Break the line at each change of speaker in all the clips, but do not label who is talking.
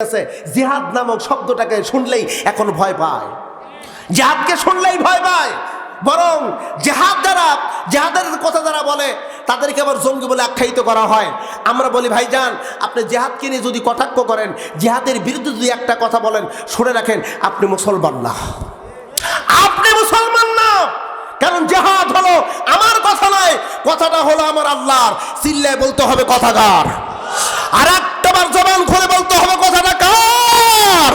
আছে, জিহাদ নামক শব্দটাকে শুনলেই এখন ভয় পায়। জিহাদকে শুনলেই ভয় পায়। বরং জেহাদ দ্বারা জেহাদের কথা যারা বলে, তাদেরকে আবার জঙ্গি বলে আখ্যায়িত করা হয়। আমরা বলি, ভাইজান, আপনি জেহাদকে নিয়ে যদি কটাক্ষ করেন, জেহাদের বিরুদ্ধে যদি একটা কথা বলেন, শুনে রাখেন, আপনি মুসলমান না। আপনি মুসলমান না! কারণ জেহাদ হলো আমার কথা নয়, কথাটা হলো আমার আল্লাহর। চিল্লায় বলতে হবে কথাকার আর একটা বার জবান খুলে বলতে হবে কথাটা কার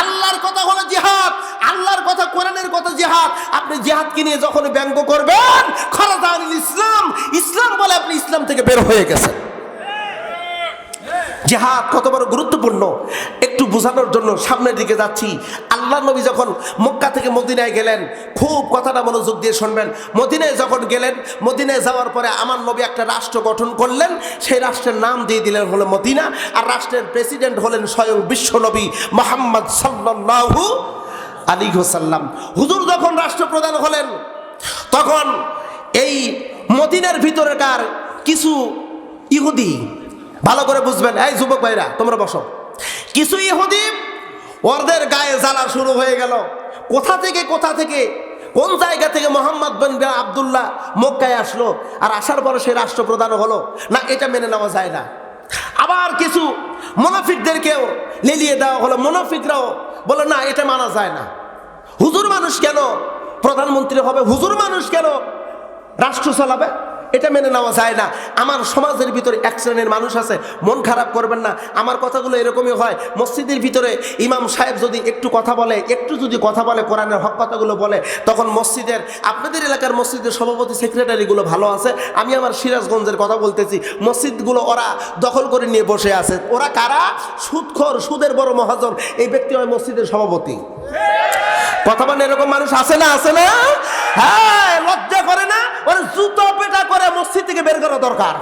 আল্লাহর কথা হলো জিহাদ আল্লাহর কথা কোরআনের কথা জিহাদ আপনি জিহাদকে নিয়ে যখন ব্যঙ্গ করবেন। খরাজান ইসলাম ইসলাম বলে আপনি ইসলাম থেকে বের হয়ে গেছেন। জেহাদ কত বড় গুরুত্বপূর্ণ। একটু বোঝানোর জন্য সামনের দিকে যাচ্ছি। আল্লাহ নবী যখন মক্কা থেকে মদিনায় গেলেন, খুব কথাটা মনোযোগ দিয়ে শুনবেন। মদিনায় যখন গেলেন, মদিনায় যাওয়ার পরে আমার নবী একটা রাষ্ট্র গঠন করলেন। সেই রাষ্ট্রের নাম দিয়ে দিলেন হলো মদিনা, আর রাষ্ট্রের প্রেসিডেন্ট হলেন স্বয়ং বিশ্বনবী মোহাম্মদ সাল্লাল্লাহু আলী হোসাল্লাম হুজুর যখন রাষ্ট্রপ্রধান হলেন তখন এই মদিনার ভিতরেকার কিছু ইহুদি, ভালো করে বুঝবেন, এই যুবক ভাইরা, তোমরা বসো। কিছু ইহুদি ওদের গায়ে জ্বালা শুরু হয়ে গেল। কোথা থেকে কোথা থেকে, কোন জায়গা থেকে মোহাম্মদ বিন আবদুল্লাহ মক্কায় আসলো আর আসার পরে সে রাষ্ট্রপ্রধান হলো? না, এটা মেনে নেওয়া যায় না। আবার কিছু মুনাফিকদেরকেও লেলিয়ে দেওয়া হলো। মুনাফিকরাও বলে, না, এটা মানা যায় না। হুজুর মানুষ কেন প্রধানমন্ত্রী হবে, হুজুর মানুষ কেন? রাষ্ট্র চালাবে? এটা মেনে নেওয়া যায় না। আমার সমাজের ভিতরে এক শ্রেণির মানুষ আছে, মন খারাপ করবেন না। আমার কথাগুলো এরকমই হয়, মসজিদের ভিতরে ইমাম সাহেব যদি একটু কথা বলে, একটু যদি কথা বলে, কোরআনের হক কথাগুলো বলে, তখন মসজিদের, আপনাদের এলাকার মসজিদের সভাপতি, সেক্রেটারিগুলো ভালো আছে। আমি আমার সিরাজগঞ্জের কথা বলতেছি, মসজিদগুলো ওরা দখল করে নিয়ে বসে আছে। ওরা কারা? সুদখর, সুদের বড় মহাজন। এই ব্যক্তি হয় মসজিদের সভাপতি। কথা মানে এরকম মানুষ আছে না আছে না? হ্যাঁ লজ্জা করে না? ওরা জুতো পেটা করে মসজিদ থেকে বের করা দরকার।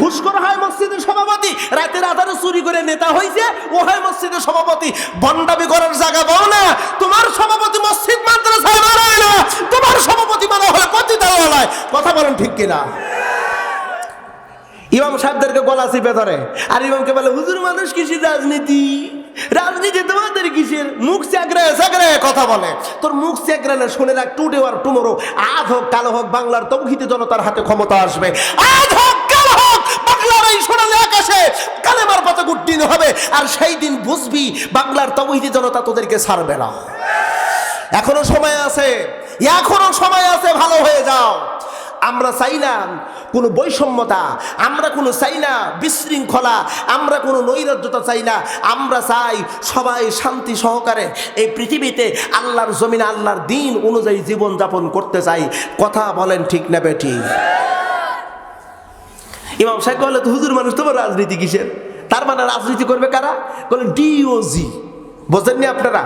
ঘুষ করা হয় মসজিদের সভাপতি। রাতের আধারে চুরি করে নেতা হয়েছে ও হয় মসজিদের সভাপতি। বন্ডাবি করার জায়গা পাও না। তোমার সভাপতি মসজিদ মাদ্রাসায় মানায় না। তোমার সভাপতি মানা হলে কতি দেওয়া কথা বলেন ঠিক কিনা? ইমাম সাহেবদেরকে গলা চিপে ধরে। আর ইমামকে বলে, হুজুর, মানুষ কিসের রাজনীতি। রাজনীতি তোমাদের কিসের? মুখ চাকরে চাকরে কথা বলে। তোর মুখ চাকরে না, শুনে রাখ টুডে আর টুমোরো। আজ হোক, কালো হোক, বাংলার তৌহিদ জনতার হাতে ক্ষমতা আসবে। আজ হোক, কালো হোক, বাংলার এই সোনালী আকাশে কালেমার পথে উড্ডীন হবে। আর সেই দিন বুঝবি, বাংলার তৌহিদ জনতা তোদেরকে ছাড়বে না। এখনও সময় আছে, এখনও সময় আছে ভালো হয়ে আমরা চাই না কোনো বৈষম্যতা, আমরা কোনো চাই না বিশৃঙ্খলা, আমরা কোনো নৈরাজ্যতা চাই না। আমরা চাই সবাই শান্তি সহকারে এই পৃথিবীতে আল্লাহর জমিনে আল্লাহর দিন অনুযায়ী জীবন জীবনযাপন করতে চাই। কথা বলেন ঠিক না বেটি ইমাম সাহেব বলে তো হুজুর মানুষ তোমার রাজনীতি কিসের? তার মানে রাজনীতি করবে কারা? বলেন ডিওজি বোঝেননি আপনারা?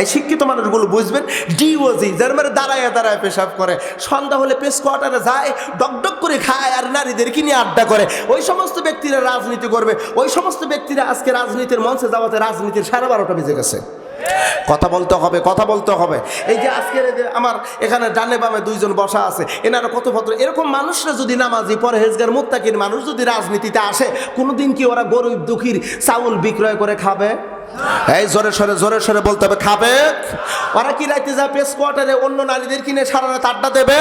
এই শিক্ষিত মানুষগুলো বুঝবেন ডিওজি যার মানে দাঁড়ায় দাঁড়ায় পেশাব করে, সন্ধ্যা হলে পেস কোয়ার্টারে যায় ডকডক করে খায় আর নারীদেরকে নিয়ে আড্ডা করে। ওই সমস্ত ব্যক্তিরা রাজনীতি করবে, ওই সমস্ত ব্যক্তিরা আজকে রাজনীতির মঞ্চে যাওয়াতে রাজনীতির সাড়ে বারোটা বেজে গেছে। কথা বলতে হবে, কথা বলতে হবে। এই যে আজকের আমার এখানে ডানে বামে দুইজন বসা আছে, এনারা কত ভদ্র এরকম মানুষরা যদি নামাজি, পরহেজগার, মুত্তাকির মানুষ যদি রাজনীতিতে আসে, কোনোদিন কি ওরা গরিব দুঃখীর চাউল বিক্রয় করে খাবে? এই জোরে সরে জোরে সরে বলতে হবে, খাবে? ওরা কি রাইতে যা প্রেস কোয়ার্টারে অন্য নারীদের কিনে সারা রাত আড্ডা দেবে?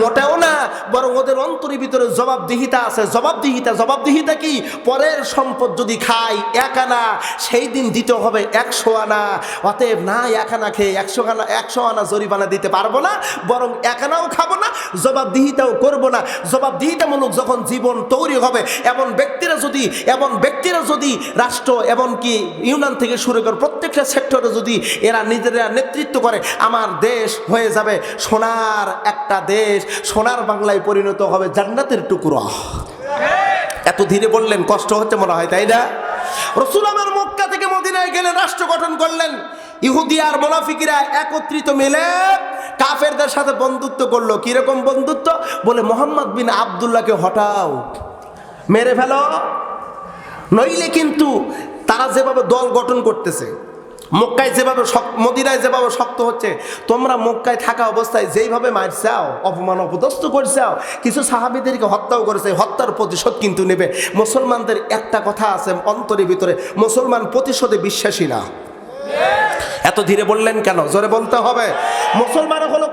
মোটেও না, বরং ওদের অন্তরের ভিতরে জবাবদিহিতা আছে। জবাবদিহিতা জবাবদিহিতা কি? পরের সম্পদ যদি খাই, এক আনা, সেই দিন দিতে হবে একশো আনা। অতএব না, এক আনা খেয়ে একশো আনা একশো আনা জরিমানা দিতে পারব না, বরং এক আনাও খাব না, জবাবদিহিতাও করব না। জবাবদিহিতামূলক যখন জীবন তৈরি হবে, এমন ব্যক্তিরা যদি, এমন ব্যক্তিরা যদি রাষ্ট্র, এমনকি ইউনিয়ন থেকে শুরু করে প্রত্যেকটা সেক্টরে যদি এরা নিজেরা নেতৃত্ব করে, আমার দেশ হয়ে যাবে সোনার একটা দেশ। সোনার বাংলায় পরিণত হবে জান্নাতের টুকরো। এত ধীরে বললেন, কষ্ট হচ্ছে মনে হয়, তাই না? রসুল আমার মক্কা থেকে মদিনায় গেলেন রাষ্ট্র গঠন করলেন। ইহুদি আর মোনাফিকিরা একত্রিত মিলে কাফেরদের সাথে বন্ধুত্ব করল। কীরকম বন্ধুত্ব? বলে, মোহাম্মদ বিন আবদুল্লাহকে হটাও, মেরে ফেলো। নইলে কিন্তু তারা যেভাবে দল গঠন করতেছে, মক্কায় যেভাবে মদিনায় যেভাবে শক্ত হচ্ছে, তোমরা মক্কায় থাকা অবস্থায় যেইভাবে মারছাও অপমান অপদস্থ করছাও কিছু সাহাবিদেরকে হত্যাও করেছে হত্যার প্রতিশোধ কিন্তু নেবে। মুসলমানদের একটা কথা আছে, অন্তরের ভিতরে, মুসলমান প্রতিশোধে বিশ্বাসী না। এত ধীরে বললেন কেন? জোরে বলতে হবে। মুসলমান হলো